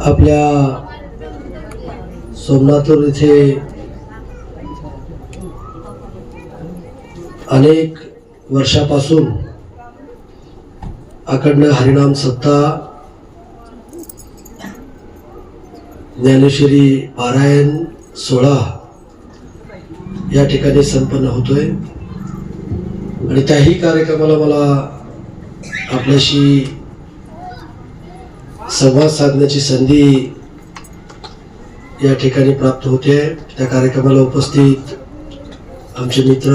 आपल्या सोमनाथूर इथे अनेक वर्षापासून आकडनं हरिनाम सत्ता ज्ञानेश्वरी पारायण सोहळा या ठिकाणी संपन्न होतोय. आणि त्याही कार्यक्रमाला मला आपल्याशी संवाद साधण्याची संधी या ठिकाणी प्राप्त होते. त्या कार्यक्रमाला उपस्थित आमचे मित्र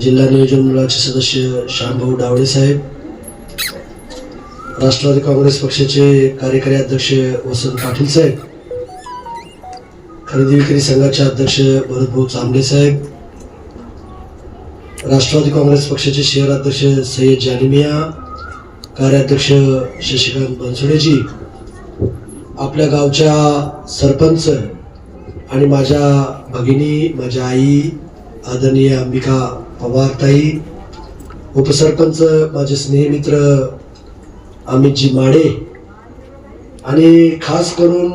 जिल्हा नियोजन मंडळाचे सदस्य श्यामभाऊ डावळे साहेब राष्ट्रवादी काँग्रेस पक्षाचे कार्यकारी अध्यक्ष वसंत पाटील साहेब खरेदी विक्री संघाचे अध्यक्ष भरतभाऊ चांबले साहेब राष्ट्रवादी काँग्रेस पक्षाचे शहर अध्यक्ष सय्यद जानिमिया कार्याध्यक्ष शशिकांत बनसोडेजी आपल्या गावच्या सरपंच आणि माझ्या भगिनी माझ्या आई आदरणीय अंबिका पवारताई उपसरपंच माझे स्नेहमित्र अमितजी माडे आणि खास करून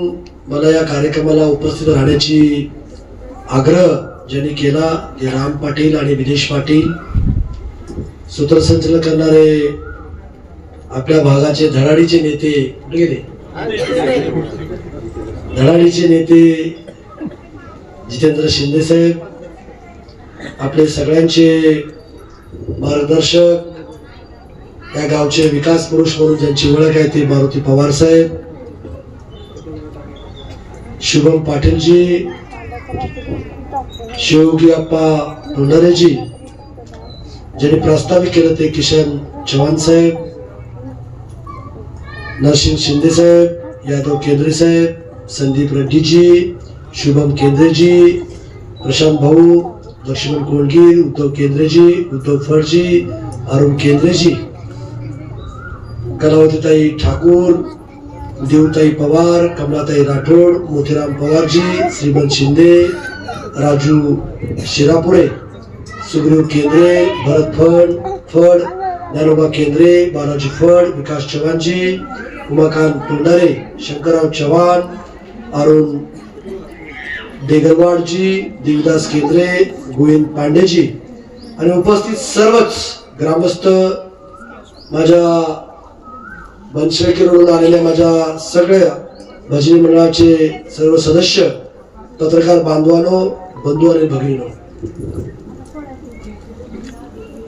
मला या कार्यक्रमाला उपस्थित राहण्याची आग्रह ज्यांनी केला ते राम पाटील आणि विदेश पाटील. सूत्रसंचलन करणारे आपल्या भागाचे धडाडीचे नेते कुठे गेले? धडाडीचे नेते जितेंद्र शिंदे साहेब आपले सगळ्यांचे मार्गदर्शक या गावचे विकास पुरुष म्हणून ज्यांची ओळख आहे ते मारुती पवार साहेब शुभम पाटीलजी शिवगी अप्पा भंडारेजी ज्यांनी प्रस्तावित केलं ते किशन चव्हाण साहेब नरसिंग शिंदे साहेब, यादव केंद्रे साहेब, संदीप रेड्डीजी शुभम केंद्रेजी प्रशांत भाऊ, लक्ष्मण कोणगीर उद्धव केंद्रेजी उद्धव फडजी अरुण केंद्रेजी कलावतीताई ठाकूर, देवताई पवार, कमलाताई राठोड मोतीराम पवारजी श्रीमंत शिंदे, राजू शिरापुरे, सुग्रीव केंद्रे, भरत फड फड ज्ञानोबा केंद्रे बालाजी फड विकास चव्हाणजी उमाकांत पुंडारे शंकरराव चव्हाण अरुण देगरवाडजी देवदास केंद्रे गोविंद पांडेजी आणि उपस्थित सर्वच ग्रामस्थ माझ्या बनशेळकीवरून आलेल्या माझ्या सगळ्या भजनी मंडळाचे सर्व सदस्य पत्रकार बांधवानो बंधू आणि भगिनीनो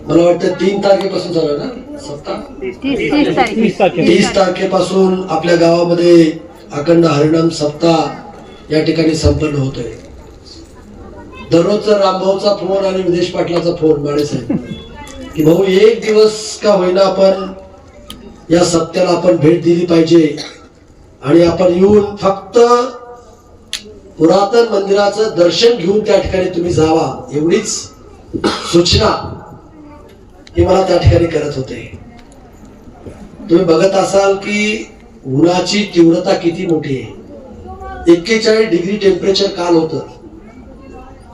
मला वाटतं तीन तारखेपासून चालू आहे ना? सप्ताह? तीस तीस तारीख. तीस तारखेपासून. आपल्या गावामध्ये अखंड हरिणाम सप्ताह या ठिकाणी संपन्न होतोय. दररोजचा रामभाऊचा फोन आणि विदेश पाटलाचा फोन बाळेसाहेब की भाऊ एक दिवस का होईना आपण या सत्याला आपण भेट दिली पाहिजे आणि आपण येऊन फक्त पुरातन मंदिराचं दर्शन घेऊन त्या ठिकाणी तुम्ही जावा एवढीच सूचना हे मला त्या ठिकाणी करत होते. तुम्ही बघत असाल की उन्हाची तीव्रता किती मोठी आहे. एक्केचाळीस डिग्री टेम्परेचर काल होत.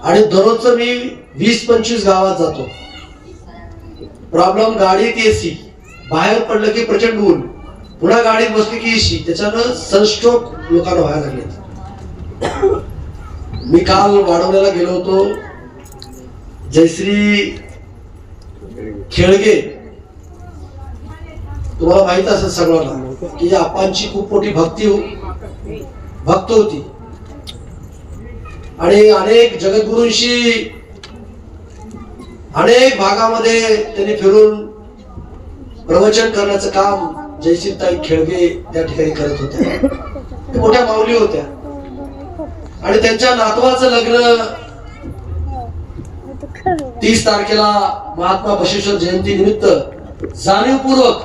आणि दररोजचं मी वीस पंचवीस गावात जातो. प्रॉब्लेम गाडीत एसी बाहेर पडलं की प्रचंड ऊन. पुन्हा गाडीत बसली की एसी त्याच्यानं सनस्ट्रोक लोकांना व्हायला लागले मी काल वाढवण्याला गेलो होतो. जयश्री खेळगे. तुम्हाला माहीत असत सगळ्यांना की आपांची खूप मोठी भक्ती हो- भक्त होती. आणि अनेक जगद्गुरूंशी अनेक भागामध्ये त्यांनी फिरून प्रवचन करण्याचं काम जयसिंगताई खेळगे त्या ठिकाणी करत होत्या. त्या मोठ्या माऊली होत्या. आणि त्यांच्या नातवाचं लग्न तीस तारखेला महात्मा बसवेश्वर जयंती निमित्त जाणीवपूर्वक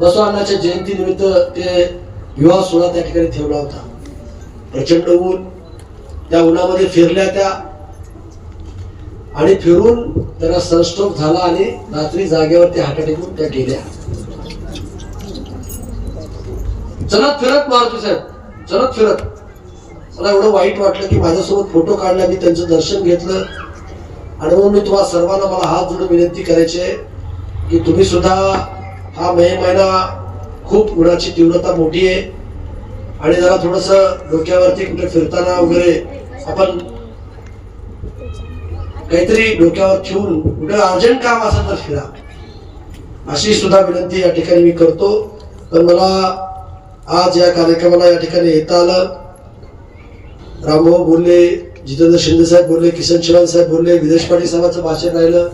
बसवांनाच्या जयंती निमित्त ते विवाह सोहळा त्या ठिकाणी ठेवला होता. प्रचंड ऊन त्या उन्हामध्ये फिरल्या त्या. आणि फिरून त्यांना सनस्ट्रोक झाला आणि रात्री जागेवरती हाका टेकून त्या गेल्या. चलत फिरत मारुती साहेब चलत फिरत. मला एवढं वाईट वाटलं की माझ्यासोबत फोटो काढला मी त्यांचं दर्शन घेतलं. आणि म्हणून मी तुम्हाला सर्वांना मला हात जोडून विनंती करायची आहे की तुम्ही सुद्धा हा मे महिना खूप उन्हाची तीव्रता मोठी आहे. आणि जरा थोडस डोक्यावरती कुठे फिरताना वगैरे आपण काहीतरी डोक्यावर ठेवून कुठे अर्जंट काम असेल तर फिरा. अशी सुद्धा विनंती या ठिकाणी मी करतो. पण मला आज या कार्यक्रमाला या ठिकाणी येता आलं. रामभाऊ बोलले जितेंद्र शिंदे साहेब बोलले किशन शिवान साहेब बोलले विदेश पाटील साहेबांचं भाषण राहिलं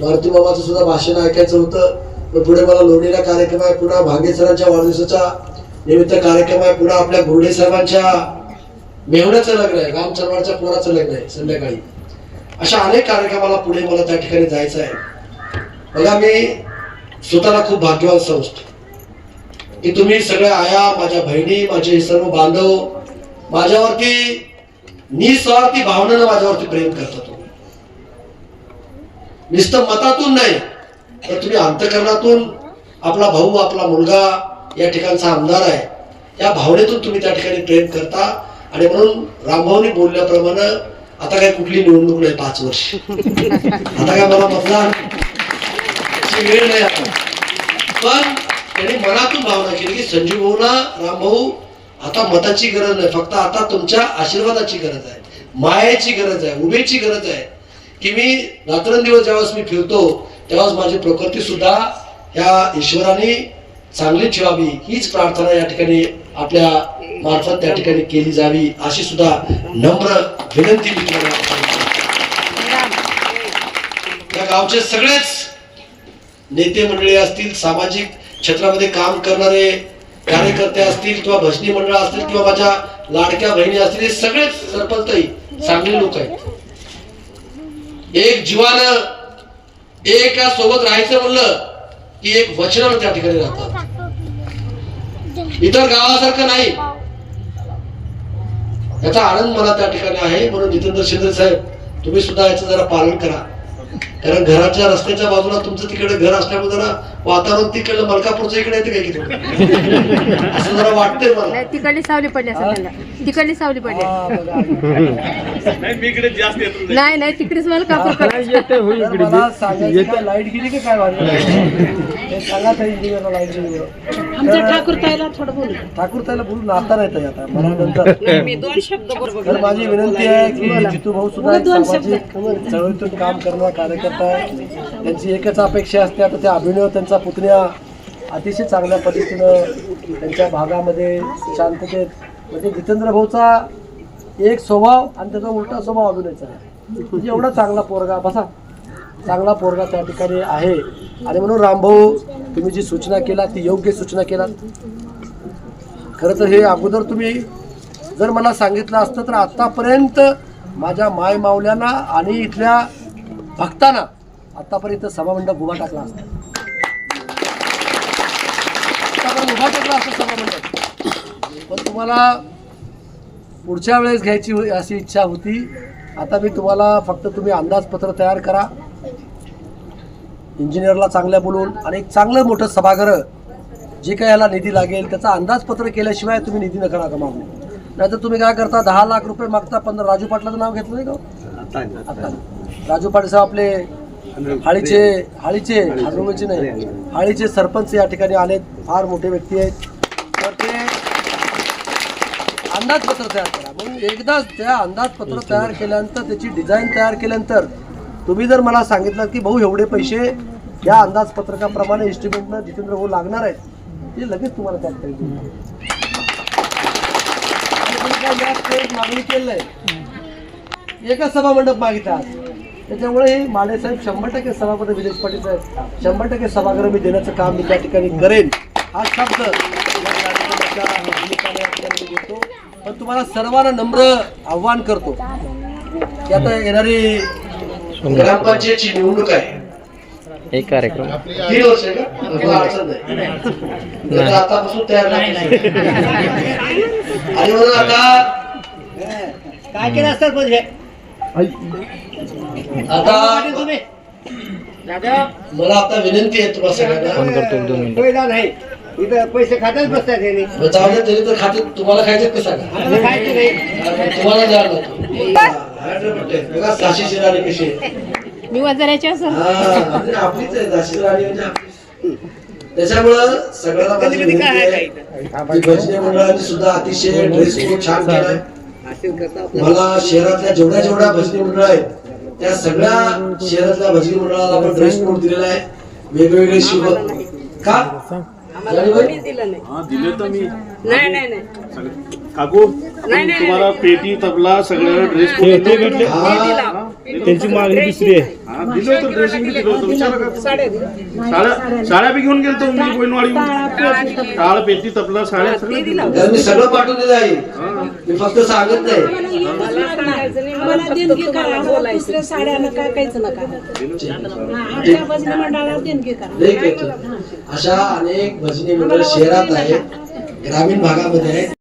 मारुती मामाचं सुद्धा भाषण ऐकायचं होतं. पण पुढे मला लोणीला कार्यक्रम आहे पुन्हा भांगे सरांच्या वाढदिवसाचा निमित्त कार्यक्रम आहे पुन्हा आपल्या घोडे साहेबांच्या मेहण्याचं लग्न आहे राम चरवाडच्या पोराचं लग्न आहे संध्याकाळी. अशा अनेक कार्यक्रमाला पुढे मला त्या ठिकाणी जायचं आहे. बघा मी स्वतःला खूप भाग्यवान समजतो. की तुम्ही सगळ्या आया माझ्या बहिणी माझे सर्व बांधव माझ्यावरती निस्वार्थी भावनेनं माझ्यावरती प्रेम करता तुम्ही नुसतं मतातून नाही तर तुम्ही अंतकरणातून आपला भाऊ आपला मुलगा या ठिकाणचा आमदार आहे या भावनेतून तुम्ही त्या ठिकाणी प्रेम करता. आणि म्हणून रामभाऊनी बोलल्याप्रमाणे आता काय कुठली निवडणूक नाही पाच वर्ष. आता काय मला मतदान वेळ नाही आता. पण त्यांनी मनातून भावना केली की संजीव भाऊना रामभाऊ आता मताची गरज नाही फक्त आता तुमच्या आशीर्वादाची गरज आहे. मायेची गरज आहे. उभेची गरज आहे. की मी रात्रंदिवस ज्यावेळेस मी फिरतो तेव्हाच माझी प्रकृती सुद्धा या ईश्वराने चांगली ठेवावी. हीच प्रार्थना या ठिकाणी आपल्या मार्फत त्या ठिकाणी केली जावी अशी सुद्धा नम्र विनंती मी या गावचे सगळेच नेते मंडळी असतील सामाजिक क्षेत्रामध्ये काम करणारे कार्यकर्ते असतील किंवा भजनी मंडळ असतील किंवा माझ्या लाडक्या बहिणी असतील हे सगळेच सरपंच चांगले लोक आहेत. एक जीवानं एका सोबत राहायचं म्हणलं की एक वचन त्या ठिकाणी राहतात. इतर गावासारखं नाही. याचा आनंद मला त्या ठिकाणी आहे. म्हणून जितेंद्र शिंदे साहेब तुम्ही सुद्धा याचं जरा पालन करा. कारण घराच्या रस्त्याच्या बाजूला तुमचं तिकडे घर असल्यामुळे जरा वातावरण तिकडलं मलकापूरचं इकडे येते काय की तिकडे असं जरा वाटतंय मला. नाही तिकडली सावली पडली असं तिकडली सावली पडली. नाही मी इकडे जास्त येतो नाही. नाही तिकडेच मला कापूर सांगायचं लाइट गेली की काय हे सांगा लाइट गेली आमच्या ठाकूर ताईला थोडं बोलू ठाकूर त्याला बोलून आता नाही ताई आता मला नंतर. मी दोन शब्द बरोबर तर माझी विनंती आहे की जितू भाऊ सुद्धा एक सामाजिक चळवळीतून काम करणारा कार्यकर्ता आहे. त्यांची एकच अपेक्षा असते आता त्या अभिनव त्यांचा पुतण्या अतिशय चांगल्या पद्धतीनं त्यांच्या भागामध्ये शांततेत म्हणजे जितेंद्र भाऊचा एक स्वभाव आणि त्याचा उलटा स्वभाव अभिनयचा आहे. म्हणजे एवढा चांगला पोरगा बसा. चांगला पोरगा त्या ठिकाणी आहे. आणि म्हणून रामभाऊ तुम्ही जी सूचना केला ती योग्य सूचना केला खरं तर हे अगोदर तुम्ही जर मला सांगितलं असतं तर आत्तापर्यंत माझ्या माय मावल्यांना आणि इथल्या भक्तांना आत्तापर्यंत सभामंडप उभा टाकला असता. पण तुम्हाला पुढच्या वेळेस घ्यायची हो- अशी इच्छा होती. आता मी तुम्हाला फक्त तुम्ही अंदाजपत्र तयार करा. इंजिनियरला चांगल्या बोलून आणि एक चांगलं मोठं सभागृह जे काही याला निधी लागेल त्याचा अंदाजपत्र केल्याशिवाय तुम्ही निधी नका नका मागू नाहीतर तुम्ही काय करता दहा लाख रुपये मागता पण राजू पाटलाचं नाव घेतलं नाही का हो? आता राजू पाटील साहेब आपले हाळीचे हाळीचे हाडोबीचे नाही हाळीचे सरपंच या ठिकाणी आलेत. फार मोठे व्यक्ती आहेत. अंदाजपत्र तयार करा. म्हणून एकदा त्या अंदाजपत्र तयार केल्यानंतर त्याची डिझाईन तयार केल्यानंतर तुम्ही जर मला सांगितलं की भाऊ एवढे पैसे या अंदाजपत्रकाप्रमाणे इस्टिमेटनं जितेंद्र भाऊ लागणार आहेत ते लगेच तुम्हाला त्यात ठिकाणी मागणी केली एकच सभामंडप मागितला त्याच्यामुळे हे माने साहेब शंभर टक्के सभापती विजय पाटील साहेब शंभर टक्के सभागृह मी देण्याचं काम मी त्या ठिकाणी करेन. हा शब्द पण तुम्हाला सर्वांना नम्र आव्हान करतो की आता येणारी ग्रामपंचायतची निवडणूक आहे. एक कार्यक्रम. तीन वर्ष आहे का? मला अडचण नाही. तर आतापासून तयार नाही. आणि म्हणून आता काय केलं असतात म्हणजे आता मला आता विनंती आहे तुम्हाला सगळ्यांना. फोन करतो एक दोन मिनिटं. सुविधा नाही. इथं पैसे खात्यात बसतात यांनी मग जाऊ दे तरी तर खाते तुम्हाला खायचं का सांगा आम्हाला खायचं नाही. तुम्हाला द्यावं लागतं. बघा राणी कशी आहे मी वजरायची असं. हा, म्हणजे आपलीच आहे राणी म्हणजे आपलीच. त्याच्यामुळं सगळ्यांना माझी कधी कधी काय आहे विनंती काय आहे की भजनी मंडळाने सुद्धा अतिशय ड्रेस कोड छान केलाय. असेल करता आपलं मला शहरातल्या जेवढ्या जेवढ्या भजनी मंडळ आहेत त्या सगळ्या शहरातल्या भजनी मंडळाला आपण ड्रेस कोड दिलेला आहे. वेगवेगळे शिव का? जाणीव? हा दिले तर मी. नाही नाही नाही. काकू नाही, नाही. तुम्हाला पेटी तबला सगळ्याला ड्रेस ते भेटले. त्यांची मागणी दुसरी आहे. हा दिलं होतं ड्रेसिंग दिलं होतं. विचारा का साड्या साड्या बी घेऊन गेलतो मी कोयनवाडी टाळ पेटी तबला. साड्या सगळं दिलं. मी सगळं पाठवून दिलं आहे. मी फक्त सांगत नाही. मला सांगायचं नाही. मला देणगी करा. मला दुसऱ्या साड्या नका काहीच नका. आमच्या भजनी मंडळाला देणगी करा. ठीक आहे, ठीक आहे. अशा अनेक भजनी मंडळ शहरात आहेत. ग्रामीण भागामध्ये आहेत.